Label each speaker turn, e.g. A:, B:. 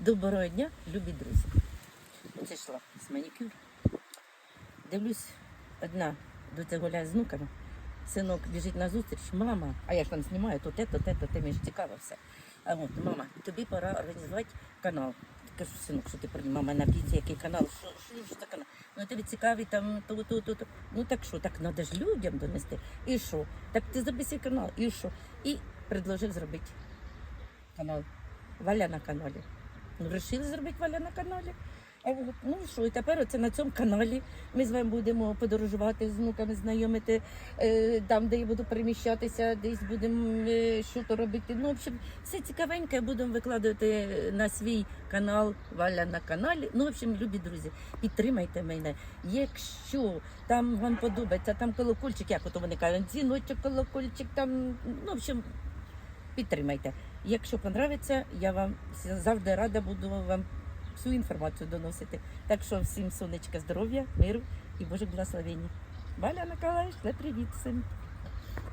A: Доброго дня, любі друзі. Оце йшла з манікюр. Дивлюсь, одна доця гуляє з внуками. Синок біжить на зустріч, мама, а я ж там знімаю, то те, то те, то те, мені ж цікаво все. А от, мама, тобі пора організувати канал. Кажу, синок, що ти про мама наб'ється, який канал, що, що, що за канал? Ну тобі цікавий там то, то, то, то. Ну так що, так треба ж людям донести. І що? Так ти свій канал, і що? І предложив зробити канал. Валя на каналі. Вирішили зробити Валя на каналі. А ну що, і тепер оце на цьому каналі ми з вами будемо подорожувати з внуками, знайомити е, там, де я буду переміщатися, десь будемо е, що то робити. Ну, в общем, все цікавеньке будемо викладати на свій канал Валя на каналі. Ну, в общем, любі друзі, підтримайте мене. Якщо там вам подобається, там колокольчик, як ото вони кажуть, дзвіночок, колокольчик, там, ну, в общем, підтримайте. Якщо подобається, я вам завжди рада буду вам всю інформацію доносити. Так що всім сонечка, здоров'я, миру і Божих благословень. Валя Николаївна, привіт всім.